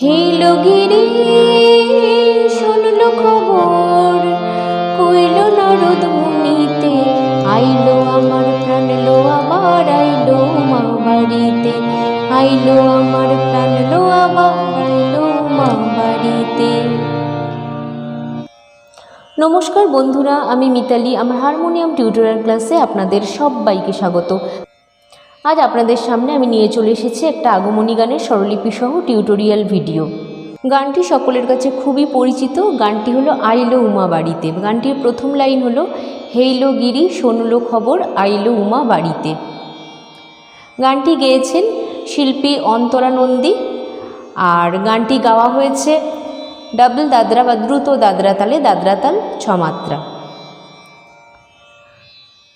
হিলগিরি শুনলো খবর। কইল, নারদ মুনিতে আইলো আমার প্রাণ আবার আইলো মা বাড়িতে। আইলো আমার প্রাণ আবার আইলো মা বাড়িতে। নমস্কার বন্ধুরা, আমি মিতালি। আমার হারমোনিয়াম টিউটোরিয়াল ক্লাসে আপনাদের সবাইকে স্বাগত। আজ আপনাদের সামনে আমি নিয়ে চলে এসেছি একটা আগমনী গানের স্বরলিপি সহ টিউটোরিয়াল ভিডিও। গানটি সকলের কাছে খুবই পরিচিত। গানটি হলো আইলো উমা বাড়িতে। গানটির প্রথম লাইন হলো, হেইলো গিরি, শোনলো খবর, আইলো উমা বাড়িতে। গানটি গেয়েছেন শিল্পী অন্তরা নন্দী আর গানটি গাওয়া হয়েছে ডাবল দাদরা বা দ্রুত দাদরা তালে, দাদরা তাল ছমাত্রা।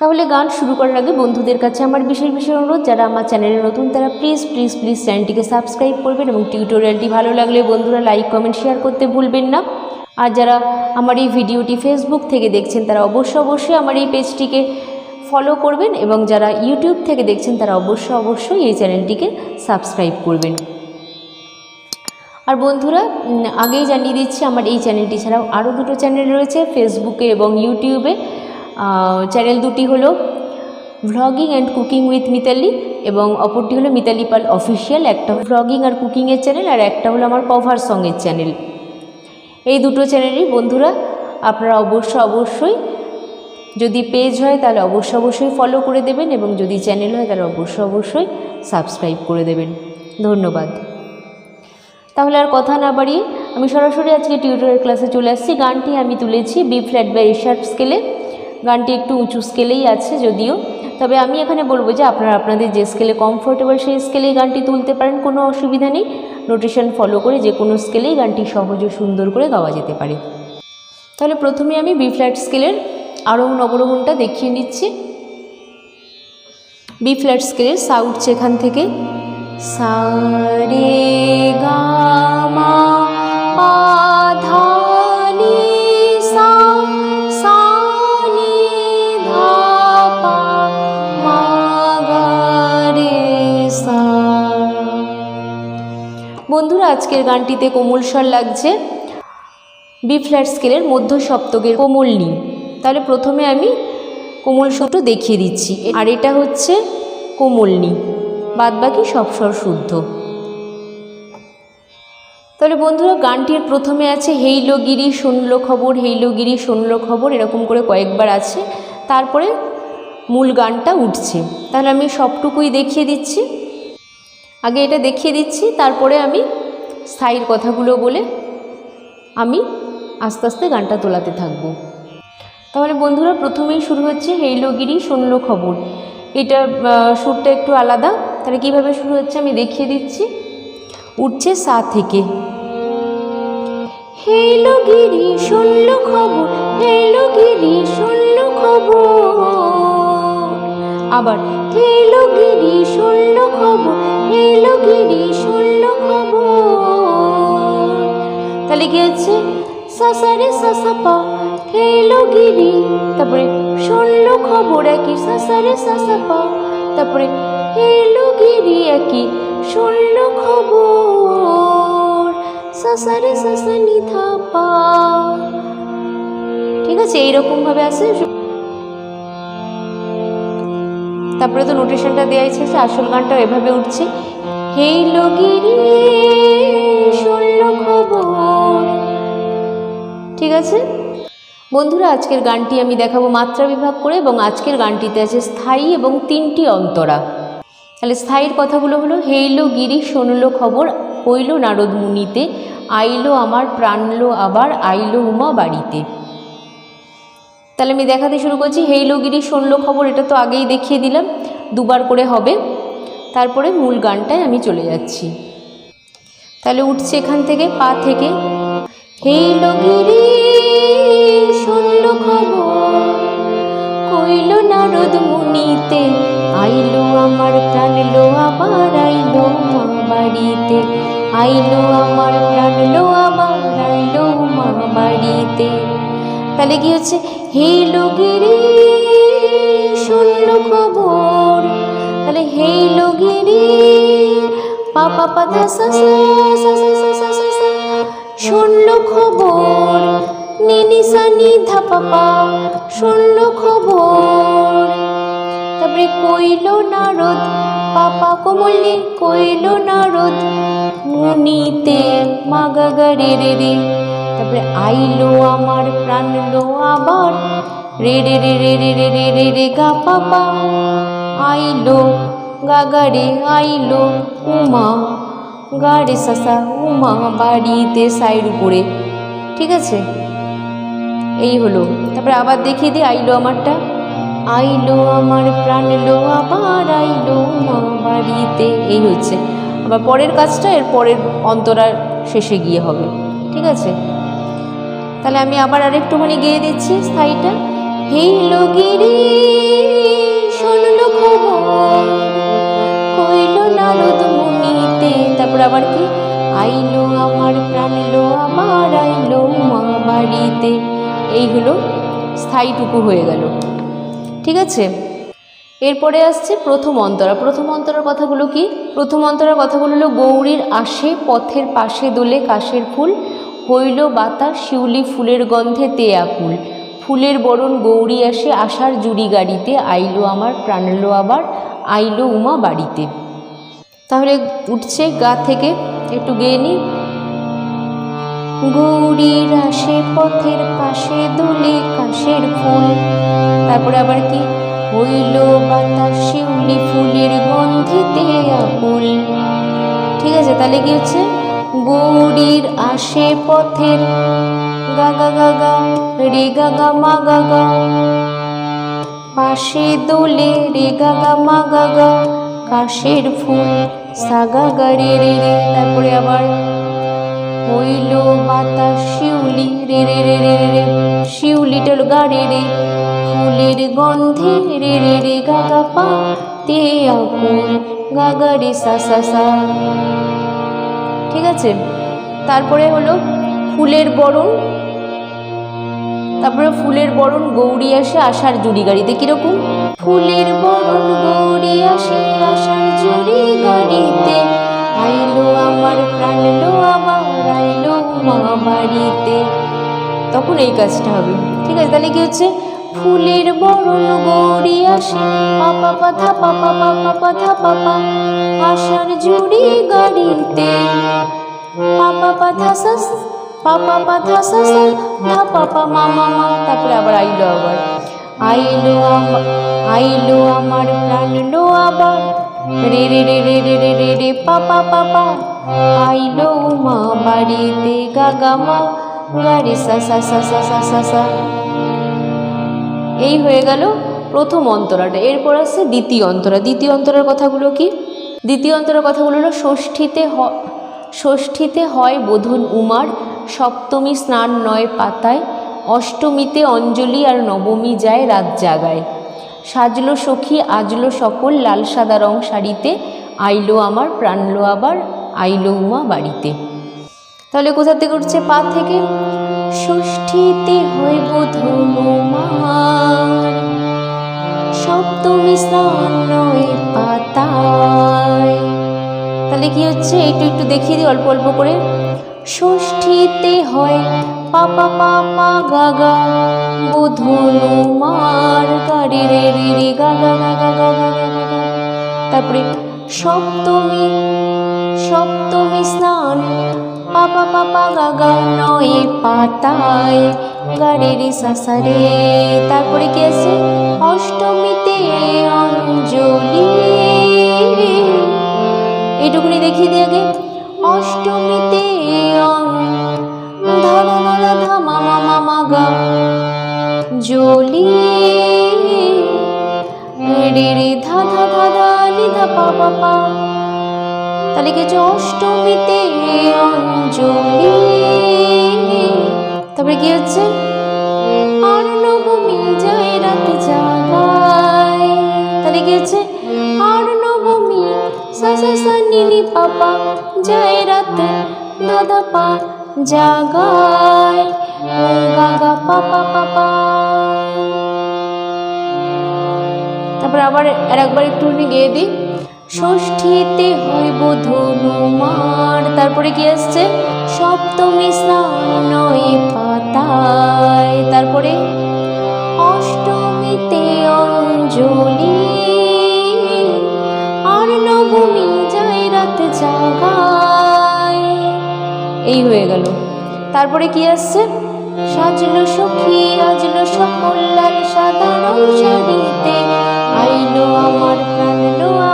তাহলে গান শুরু করার আগে বন্ধুদের কাছে আমার বিশেষ বিশেষ অনুরোধ, যারা আমার চ্যানেলে নতুন তারা প্লিজ প্লিজ প্লিজ চ্যানেলটিকে সাবস্ক্রাইব করবেন এবং টিউটোরিয়ালটি ভালো লাগলে বন্ধুরা লাইক কমেন্ট শেয়ার করতে ভুলবেন না। আর যারা আমার এই ভিডিওটি ফেসবুক থেকে দেখছেন, তারা অবশ্যই অবশ্যই আমার এই পেজটিকে ফলো করবেন এবং যারা ইউটিউব থেকে দেখছেন, তারা অবশ্যই অবশ্যই এই চ্যানেলটিকে সাবস্ক্রাইব করবেন। আর বন্ধুরা আগেই জানিয়ে দিচ্ছি, আমার এই চ্যানেলটি ছাড়াও আরও দুটো চ্যানেল রয়েছে ফেসবুকে এবং ইউটিউবে চ্যানেল দুটি হলো vlogging and cooking with Mitali এবং অপরটি হলো মিতালি পাল অফিসিয়াল একটা ভ্লগিং আর কুকিংয়ের চ্যানেল আর একটা হলো আমার কভার সঙের চ্যানেল এই দুটো চ্যানেলই বন্ধুরা আপনারা অবশ্য অবশ্যই যদি পেজ হয় তাহলে অবশ্য অবশ্যই ফলো করে দেবেন এবং যদি চ্যানেল হয় তাহলে অবশ্য অবশ্যই সাবস্ক্রাইব করে দেবেন। ধন্যবাদ। তাহলে আর কথা না বাড়িয়ে আমি সরাসরি আজকে টিউটোরিয়াল ক্লাসে চলে আসছি। গানটি আমি তুলেছি B flat by A sharp স্কেলে গানটি একটু উঁচু স্কেলেই আছে যদিও। তবে আমি এখানে বলব যে আপনারা আপনাদের যে স্কেলে কমফোর্টেবল সেই স্কেলেই গানটি তুলতে পারেন, কোনো অসুবিধা নেই। নোটেশন ফলো করে যে কোনো স্কেলেই গানটি সহজ ও সুন্দর করে গাওয়া যেতে পারে। তাহলে প্রথমে আমি বি ফ্ল্যাট স্কেলের আরোহণ অবরোহণটা দেখিয়ে নিচ্ছি। বি ফ্ল্যাট স্কেলের সা উঠছে এখান থেকে। সা রে গা আজকের গানটিতে কোমল স্বর লাগছে। বি ফ্ল্যাট স্কেলের মধ্য সপ্তকের কোমল নি তাহলে প্রথমে আমি কোমল সুতো দেখিয়ে দিচ্ছি। আর এটা হচ্ছে কোমল নি বাদ বাকি সব স্বর শুদ্ধ। তাহলে বন্ধুরা, গানটির প্রথমে আছে, হেইলো গিরি, শুনলো খবর, হেইলো গিরি, শুনলো খবর এরকম করে কয়েকবার আছে। তারপরে মূল গানটা উঠছে। তাহলে আমি সবটুকুই দেখিয়ে দিচ্ছি। আগে এটা দেখিয়ে দিচ্ছি, তারপরে আমি স্থায়ীর কথাগুলো বলে আমি আস্তে আস্তে গানটা তোলাতে থাকব। তাহলে বন্ধুরা, প্রথমেই শুরু হচ্ছে হেইলোগিরি শুনলো খবর। এটা সুরটা একটু আলাদা। তাহলে কীভাবে শুরু হচ্ছে আমি দেখিয়ে দিচ্ছি। উঠছে সা থেকে। হেইলোগিরি শুনলো খবর হেইলোগিরি শুনলো খবর। আবার হেইলোগিরি শুনলো খবর হেইলোগিরি শুনলো খবর। তাহলে কি হচ্ছে? সাসারে সাসাপা হেলো গিরি তারপরে শুনলো খবর একই সাসারে সাসাপা তারপরে হেলো গিরি একই শুনলো খবর। সাসারে সাসা নিধা পা। ঠিক আছে? এইরকম ভাবে তারপরে তো নোটেশনটা দেওয়া হয়েছে আসল গানটা এভাবে উঠছে। খবর। ঠিক আছে? বন্ধুরা, আজকের গানটি আমি দেখাবো মাত্রা বিভাগ করে এবং আজকের গানটিতে আছে স্থায়ী এবং তিনটি অন্তরা। তাহলে স্থায়ীর কথাগুলো হলো হেইলো গিরি শুনলো খবর হইল নারদ মুনিতে, আইলো আমার, প্রাণলো আবার, আইলো উমা বাড়িতে। তাহলে আমি দেখাতে শুরু করছি। হেইলো গিরি শুনলো খবর, এটা তো আগেই দেখিয়ে দিলাম। দুবার করে হবে। তারপরে মূল গানটায় আমি চলে যাচ্ছি। তাহলে উঠছে এখান থেকে, পা থেকে। হেইলো গিরি খবর। কইল, নারদ মুনিতে আইলো আমার প্রাণ, লো আবার আইলো বাড়িতে। আইলো আমার প্রাণ, লো আবার তাহলে কি হচ্ছে? হেইলো গিরি শুনলো খবর, তাহলে হেইলো গিরি পা পা পা ধা সা সা সা সা সা সা শুনলো খবর নিনিসানি ধাপাপা শুনলো খবর। তারপরে কইল নারদ পাপা কোমলে কইল নারদ, মুনিতে মাগাগা রে রে রে। তারপরে আইলো আমার প্রাণলো আবার। রে রে রে রে রে রে রে রে রে, গা পাপা আইলো গাগারে আইলো, উমা। গাড়ে সাসা উমা, বাড়িতে সাইড উপরে। ঠিক আছে? এই হলো। তারপরে আবার দেখিয়ে দিই, আইলো আমারটা। আইলো আমার প্রাণ লো আবার, আইলো মা বাড়িতে। এই হচ্ছে। আবার পরের কাজটা, এর পরের অন্তরার শেষে গিয়ে হবে। ঠিক আছে? তাহলে আমি আবার আরেকটুখানি গেয়ে দিচ্ছি স্থায়ীটা। হেইলো গিরি শুনলো কইল নারদ মুনিতে, তারপর আবার কি? আইলো আমার প্রাণ লো আমার আইলো মা বাড়িতে। এই হলো স্থায়ীটুকু হয়ে গেল। ঠিক আছে? এরপরে আসছে প্রথম অন্তরা। প্রথম অন্তরার কথাগুলো কি? প্রথম অন্তরার কথাগুলো হলো গৌরীর আশে পথের পাশে দোলে কাশের ফুল। হইল বাতাস শিউলি ফুলের গন্ধে তে আকুল ফুলের বরণ গৌরী আসে আশার জুড়ি গাড়িতে, আইলো আমার, প্রাণলো আবার, আইলো উমা বাড়িতে। তাহলে উঠছে গা থেকে, একটু গেয়ে নিই গৌরীর আসে পথের পাশে দোলে কাশের ফুল। তারপরে আবার কি? হইল বাতাস শিউলি ফুলের গন্ধিতে আকুল ঠিক আছে, তাহলে কি হচ্ছে? গৌরীর আশে পথের গাগা গাগা রে গাগা মা গাগা পাশে দোলে রে গাগা মা গাগা কাশের ফুল সাগা, গা, রে রে তারপরে আবার হইল বাতাস, শিউলি, রে রে রে রে রে শিউলিটার গা, রে রে। ফুলের গন্ধে রে রে রে, গা গা, পা। তে আকুল গা গা, রে, সা সা সা। ঠিক আছে? তারপরে হলো ফুলের বরণ। তারপরে ফুলের বরণ, গৌরী আসে আষাঢ় জুড়ি গাড়িতে। কীরকম? ফুলের বরণ, গৌরী আসে আষাঢ় জুড়ি গাড়িতে। আইলো আমার প্রাণ, লো আবার আইলো মা বাড়িতে তখন এই কাজটা হবে। ঠিক আছে? তাহলে কি হচ্ছে? ফুলের বরণ গৌরী আসে পাপা পাথা পাপা পাপা পাথা পাপা আষাঢ় জুড়ি গাড়িতে পাপা পাথা সাস পাপা পাথা সাস ধা পাপা মামা মা তারপরে আবার আইলো আবার আইলো আইলো আমার প্রাণ লো আবার রে রে রে রে রে রে রে রে পাপা পাপা আইলো মা বাড়িতে গাগা মা গাড়ি সা সা সা সা সা সা এই হয়ে গেল প্রথম অন্তরাটা। এরপর আসছে দ্বিতীয় অন্তরা। দ্বিতীয় অন্তরার কথাগুলো কি? দ্বিতীয় অন্তরার কথাগুলো হলো, ষষ্ঠীতে হ, ষষ্ঠীতে হয় বোধন উমার, সপ্তমী স্নান নয় পাতায়, অষ্টমীতে অঞ্জলি আর নবমী যায় রাত জাগায়। সাজলো সখী, আজলো সকল, লাল সাদা রং শাড়িতে, আইলো আমার, প্রাণলো আবার, আইলো উমা বাড়িতে। তাহলে কোথা থেকে উঠছে? পা থেকে? ষষ্ঠীতে হইব ধনুমার সপ্তমী স্নান পাতায়। তাহলে কি হচ্ছে? একটু একটু দেখিয়ে দিই, অল্প অল্প করে। ষষ্ঠীতে হয় পাপা পাপা গাগা বুধনুমার গাড়ি রে রে রে গাগা গাগা গাগা তারপরে সপ্তমী সপ্তমী স্নান পাপা পাপা গাগা নয় পাতায় গাড়ি রে সাসারে। তারপরে কি আছে? অষ্টমীতে অঞ্জলি। এইটুকুনি দেখিয়ে দিই আগে। অষ্টমীতে ধারা ধারা ধামা মামা মাগা জলি রে রে ধা ধা ধা ধা নি পা পা তাহলে কি অষ্টমীতে অঞ্জলি তারপরে কি হচ্ছে? নবমী যায় জাগায়। তাহলে কি হচ্ছে? নবমী সা পাপা যায় রাতে দাদা পা জাগায়। গাগা পাপা পাপা। তারপর আবার আর একবার একটুখানি গিয়ে দিই। ষষ্ঠীতে হইব ধনুমার তারপরে কি আসছে? সপ্তমী স্নান পাতায়। তারপরে অষ্টমীতে অঞ্জলি। আর নবমী যায় রাত জাগায়। এই হয়ে গেল। তারপরে কি আসছে? সাজলো সখী, আজলো সকল সাধারণ শাড়িতে আইলো আমার মা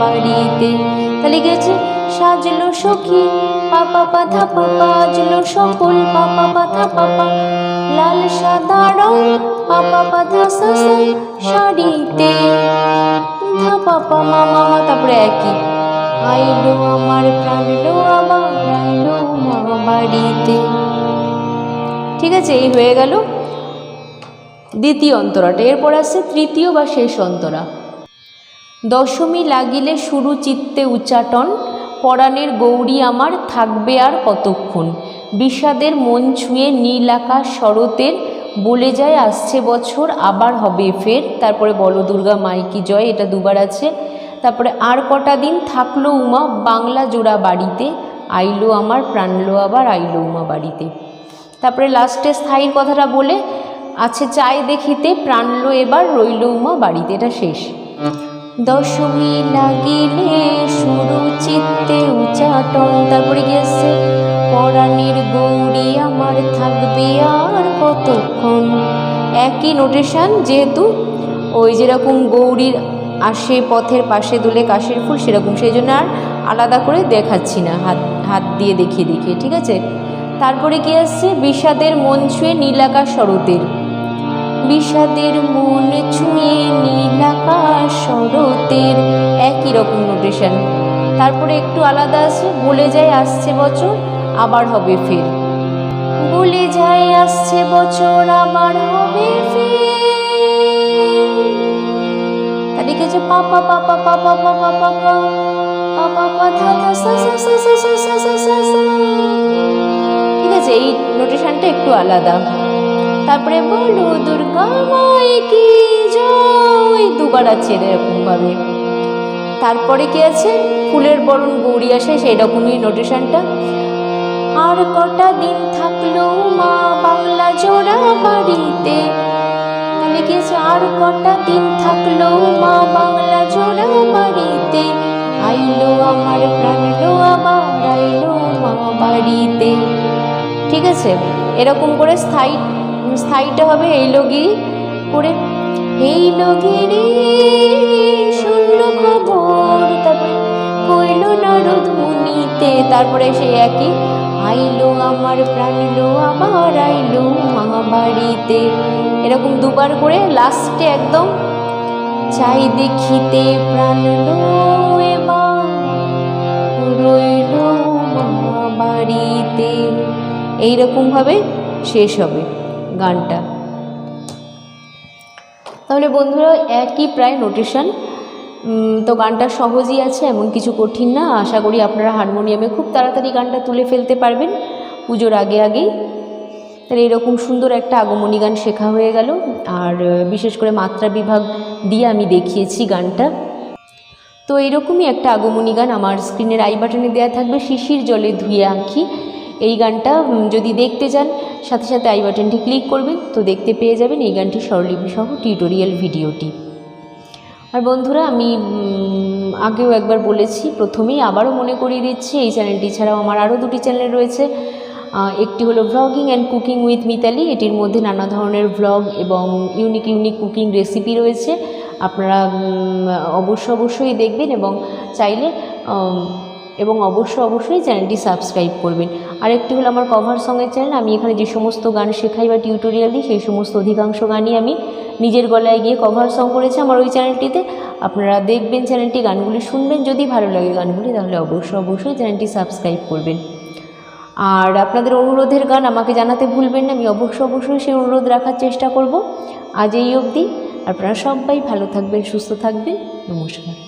বাড়িতে। তাহলে গেছে, সাজলো সখী, পাপা পাধা পাপা আজলো সকল, পাপা পাধা পাপা। লাল সাদা রং, পাপা পাধা সাসা শাড়িতে। ধা পাপা মা মামা তারপরে একই। আইলো আমার প্রাণলো আবার আইলো মা বাড়িতে। ঠিক আছে, এই হয়ে গেল দ্বিতীয় অন্তরাটা। এরপর আসছে তৃতীয় বা শেষ অন্তরা। দশমী লাগিলে শুরু চিত্তে উচ্চাটন পরাণের গৌরী আমার থাকবে আর কতক্ষণ? বিষাদের মন ছুঁয়ে নীল আকাশ শরতের, বলে যায় আসছে বছর, আবার হবে ফের। তারপরে বলো, দুর্গা মাইকি জয়, এটা দুবার আছে। তারপরে, আর কটা দিন থাকল উমা বাংলা জোড়া বাড়িতে, আইলো আমার, প্রাণলো আবার, আইলো উমা বাড়িতে। তারপরে লাস্টে স্থায়ীর কথাটা বলে আছে চাই দেখিতে, প্রাণলো এবার, রইল উমা বাড়িতে, এটা শেষ। দশমী লাগিলে শুরু চিত্তে উচাটন। তারপরে গিয়েছে পরাণের গৌরী আমার থাকবে আর কতক্ষণ? একই নোটেশন যেহেতু ওই যেরকম গৌরীর আসে পথের পাশে দুলে কাশের ফুল, সেরকম সেই জন্য আর আলাদা করে দেখাচ্ছি না, হাত হাত দিয়ে দেখিয়ে দেখিয়ে, ঠিক আছে? তারপরে কি আসছে? বিষাদের মন ছুঁয়ে নীলাকাশ শরতের। বিষাদের মন ছুঁয়ে নীলাকা শরতের একই রকম নোটেশন তারপরে একটু আলাদা আছে বলে যায় আসছে বছর আবার হবে ফের বলে যায় আসছে বছর আবার হবে ফের তাদেরকে পাপা পাপা পাপা পাপা পাপা ঠিক আছে এই নোটেশনটা একটু আলাদা তারপরে বলো, দুর্গা মাই কি জয়? দুবার আছে এরকমভাবে তারপরে কি আছে? ফুলের বরণ গৌরী আসে, সেই রকমই নোটেশনটা আর কটা দিন থাকল মা বাংলা জোড়া বাড়িতে? তাহলে কি আছে? আর কটা দিন থাকল মা বাংলা জোড়া বাড়িতে? আইলো আমার প্রাণলো আবার আইলো মা বাড়িতে। ঠিক আছে? এরকম করে স্থায়ী স্থায়ীটা হবে এই লগিরি করে। এই লগিরি শূন্য খবর, তারপরে কইল নারদ তারপরে সেই একই, আইলো আমার প্রাণলো আমার, আইলো মা বাড়িতে এরকম দুবার করে লাস্টে একদম চাই দেখিতে প্রাণলো রইল মা বাড়িতে এইরকমভাবে শেষ হবে। গানটা। তাহলে বন্ধুরা, একই প্রায় নোটেশন তো গানটা সহজই আছে, এমন কিছু কঠিন না। আশা করি আপনারা হারমোনিয়ামে খুব তাড়াতাড়ি গানটা তুলে ফেলতে পারবেন পুজোর আগে আগেই। তাহলে এরকম সুন্দর একটা আগমনী গান শেখা হয়ে গেল। আর বিশেষ করে মাত্রা বিভাগ দিয়ে আমি দেখিয়েছি গানটা। তো এইরকমই একটা আগমনী গান আমার স্ক্রিনের আই বাটনে দেওয়া থাকবে, শিশির জলে ধুয়ে আঁকি এই গানটা যদি দেখতে চান সাথে সাথে আই বাটনটি ক্লিক করবেন তো দেখতে পেয়ে যাবেন এই গানটি স্বরলিপি সহ টিউটোরিয়াল ভিডিওটি। আর বন্ধুরা, আমি আগেও একবার বলেছি, প্রথমেই আবারও মনে করিয়ে দিচ্ছি, এই চ্যানেলটি ছাড়াও আমার আরও দুটি চ্যানেল রয়েছে। একটি হলো vlogging and cooking with Mitali এটির মধ্যে নানা ধরনের ভ্লগ এবং ইউনিক ইউনিক কুকিং রেসিপি রয়েছে। আপনারা অবশ্য অবশ্যই দেখবেন এবং চাইলে এবং অবশ্য অবশ্যই চ্যানেলটি সাবস্ক্রাইব করবেন। আরেকটি হলো আমার কভার সঙ্গের চ্যানেল আমি এখানে যে সমস্ত গান শেখাই বা টিউটোরিয়াল দিই, সেই সমস্ত অধিকাংশ গানই আমি নিজের গলায় গিয়ে কভার সং করেছি আমার ওই চ্যানেলটিতে আপনারা দেখবেন চ্যানেলটি গানগুলি শুনবেন। যদি ভালো লাগে গানগুলি, তাহলে অবশ্যই অবশ্যই চ্যানেলটি সাবস্ক্রাইব করবেন। আর আপনাদের অনুরোধের গান আমাকে জানাতে ভুলবেন না, আমি অবশ্য অবশ্যই সেই অনুরোধ রাখার চেষ্টা করব। আজ এই অবধি। আপনারা সবাই ভালো থাকবেন, সুস্থ থাকবেন। নমস্কার।